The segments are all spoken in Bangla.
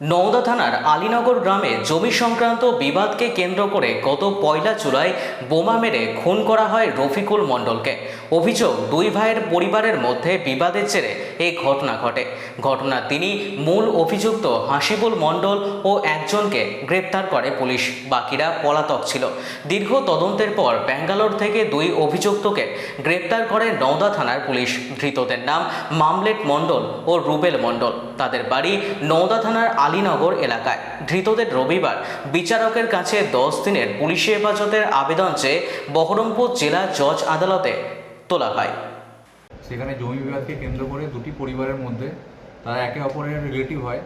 নওদা থানার আলীনগর গ্রামে জমি সংক্রান্ত বিবাদকে কেন্দ্র করে গত পয়লা জুলাই বোমা মেরে খুন করা হয় রফিকুল মণ্ডলকে। অভিযোগ, দুই ভাইয়ের পরিবারের মধ্যে বিবাদের জেরে এই ঘটনা ঘটে। ঘটনার তিনি মূল অভিযুক্ত হাসিবুল মণ্ডল ও একজনকে গ্রেপ্তার করে পুলিশ। বাকিরা পলাতক ছিল। দীর্ঘ তদন্তের পর ব্যাঙ্গালোর থেকে দুই অভিযুক্তকে গ্রেপ্তার করে নওদা থানার পুলিশ। ধৃতদের নাম মামলেট মণ্ডল ও রুবেল মণ্ডল। তাদের বাড়ি নওদা থানার আলীনগর এলাকায়। ধৃতদের রবিবার বিচারকের কাছে দশ দিনের পুলিশি হেফাজতের আবেদন চেয়ে বহরমপুর জেলা জজ আদালতে তোলা হয়। সেখানে জমি বিবাদকে কেন্দ্র করে দুটি পরিবারের মধ্যে তারা একে অপরের রিলেটিভ হয়।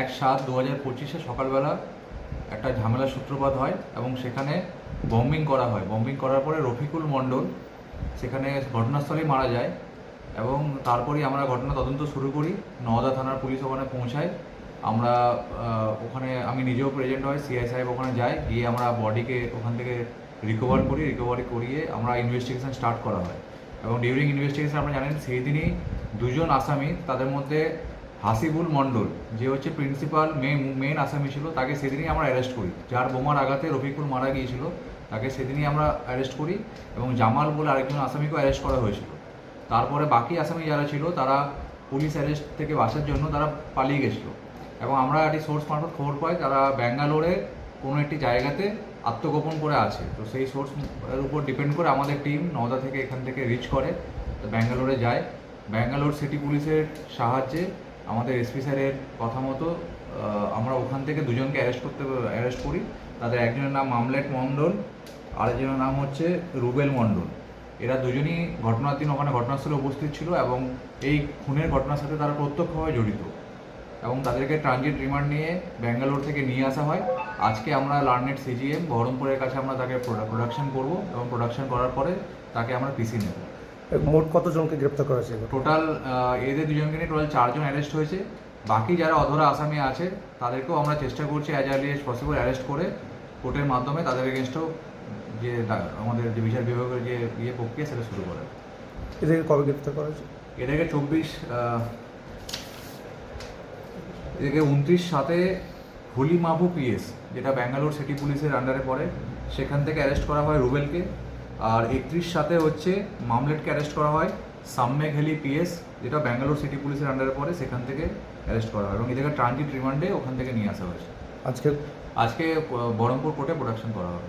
এক সাত দু হাজার পঁচিশে সকালবেলা একটা ঝামেলার সূত্রপাত হয় এবং সেখানে বম্বিং করা হয়। বম্বিং করার পরে রফিকুল মণ্ডল সেখানে ঘটনাস্থলেই মারা যায় এবং তারপরেই আমরা ঘটনা তদন্ত শুরু করি। নওদা থানার পুলিশ ওখানে পৌঁছায়। আমরা ওখানে আমি নিজেও প্রেজেন্ট হয় সিআই সাহেব ওখানে যাই গিয়ে আমরা বডিকে ওখান থেকে রিকভার করি রিকভারি করিয়ে আমরা ইনভেস্টিগেশন স্টার্ট করা হয়। এবং ডিউরিং ইনভেস্টিগেশন আপনারা জানেন সেই দিনই দুজন আসামি, তাদের মধ্যে হাসিবুল মণ্ডল, যে হচ্ছে প্রিন্সিপাল মেন মেন আসামি ছিল, তাকে সেদিনই আমরা অ্যারেস্ট করি। যার বোমার আঘাতে রফিকুল মারা গিয়েছিল, তাকে সেদিনই আমরা অ্যারেস্ট করি এবং জামাল বলে আরেকজন আসামিকেও অ্যারেস্ট করা হয়েছিল। তারপরে বাকি আসামি যারা ছিল, তারা পুলিশ অ্যারেস্ট থেকে বাঁচার জন্য তারা পালিয়ে গেছিল। এবং আমরা একটি সোর্স মারফত খবর পাই তারা ব্যাঙ্গালোরে কোনো একটি জায়গাতে আত্মগোপন করে আছে। তো সেই সোর্স এর উপর ডিপেন্ড করে আমাদের টিম নওদা থেকে এখান থেকে রিচ করে, তো ব্যাঙ্গালোরে যায়। ব্যাঙ্গালোর সিটি পুলিশের সাহায্যে আমাদের এসপি স্যারের কথা মতো আমরা ওখান থেকে দুজনকে অ্যারেস্ট করতে অ্যারেস্ট করি। তাদের একজনের নাম মামলেট মণ্ডল, আরেকজনের নাম হচ্ছে রুবেল মণ্ডল। এরা দুজনই ঘটনার দিন ওখানে ঘটনাস্থলে উপস্থিত ছিল এবং এই খুনের ঘটনার সাথে তারা প্রত্যক্ষভাবে জড়িত। এবং তাদেরকে ট্রানজিট রিমান্ড নিয়ে ব্যাঙ্গালোর থেকে নিয়ে আসা হয়। আজকে আমরা লার্নেট সিজিএম বহরমপুরের কাছে আমরা তাকে প্রোডাকশন করব এবং প্রোডাকশন করার পরে তাকে আমরা পিসি নেব। মোট কতজনকে গ্রেপ্তার করা হয়েছে টোটাল এদের দুজনকে নিয়ে টোটাল চারজন অ্যারেস্ট হয়েছে। বাকি যারা অধরা আসামি আছে তাদেরকেও আমরা চেষ্টা করছি as early as possible arrest করে কোর্টের মাধ্যমে তাদের এগেনস্টও যে আমাদের যে বিচার বিভাগের যে ইয়ে প্রক্রিয়া সেটা শুরু করে। এদেরকে কবে গ্রেপ্তার করা হয়েছে? এটাকে চব্বিশ এটাকে উনত্রিশ সাতে হোলি মাহবু পিএস যেটা ব্যাঙ্গালোর সিটি পুলিশের আন্ডারে পড়ে। সেখান থেকে অ্যারেস্ট করা হয় রুবেলকে। আর একত্রিশ সাথে হচ্ছে মামলেটকে অ্যারেস্ট করা হয় সাম্যে ঘেলি পিএস যেটা ব্যাঙ্গালোর সিটি পুলিশের আন্ডারে পড়ে সেখান থেকে অ্যারেস্ট করা হয়। এবং এদেরকে ট্রানজিট রিমান্ডে ওখান থেকে নিয়ে আসা হয়েছে। আজকে আজকে বহরমপুর কোর্টে প্রোডাকশন করা হবে।